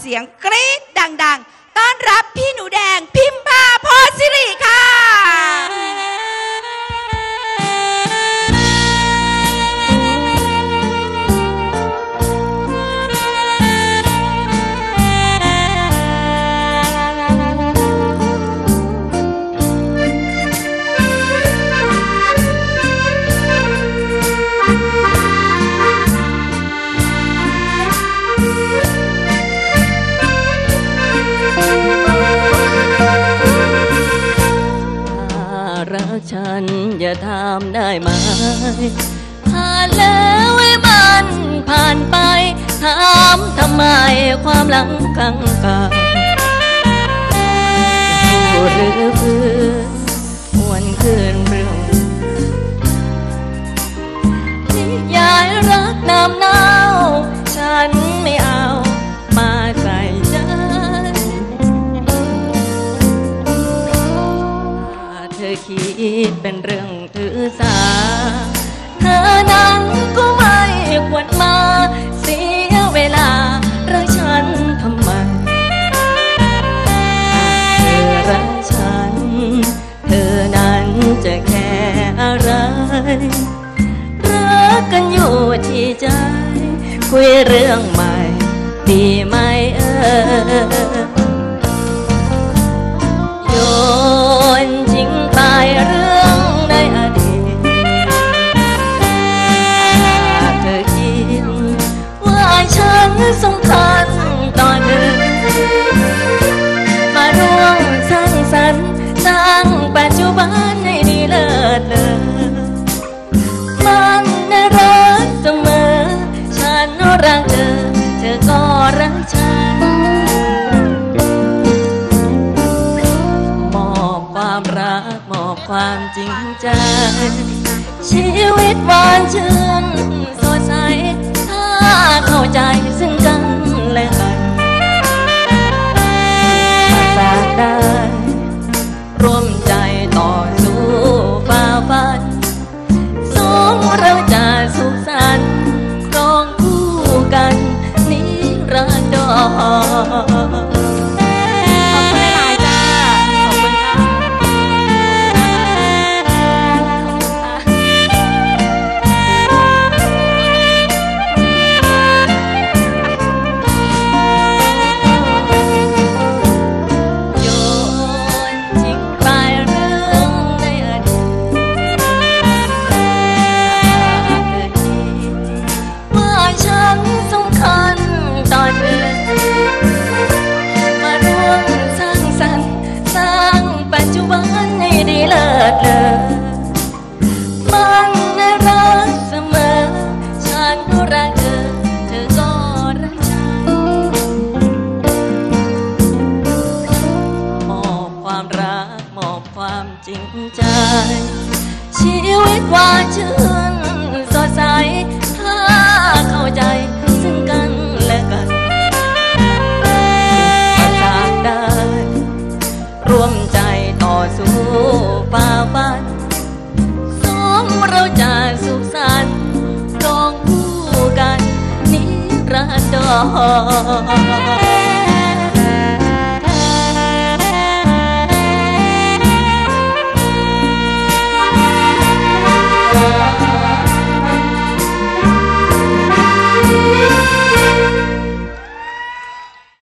เสียงกรี๊ดดัง ๆ ต้อนรับพี่หนูแดงพิมพาพรสิริค่ะ อย่ามได้ไหม ผ่านแล้วไอ้มันผ่านไป ถามทำไมความหลังกังกาพูดหรือเพื่ อคิดเป็นเรื่องถือสา เธอนั้นก็ไม่ควรมา เสียเวลารักฉันทำไมหากเธอรักฉัน เธอนั้นจะแค่อะไร รักกันอยู่ที่ใจ คุยเรื่องใหม่ดีไหม ความจริงใจชีวิตหวานชื่นสดใสถ้าเข้าใจซึ่งกันและกันมาสร้างได้ร่วมใจต่อสู้ฝ่าฟันสองเราจะสุขสันต์ครองคู่กันนิรันดร ความจริงใจ ชีวิตหวานชื่นสดใส ถ้าเข้าใจซึ่งกันและกันประสานได้ ร่วมใจต่อสู้ฝ่าฟันสองเราจะสุขสันต์รองคู่กันนิรันดร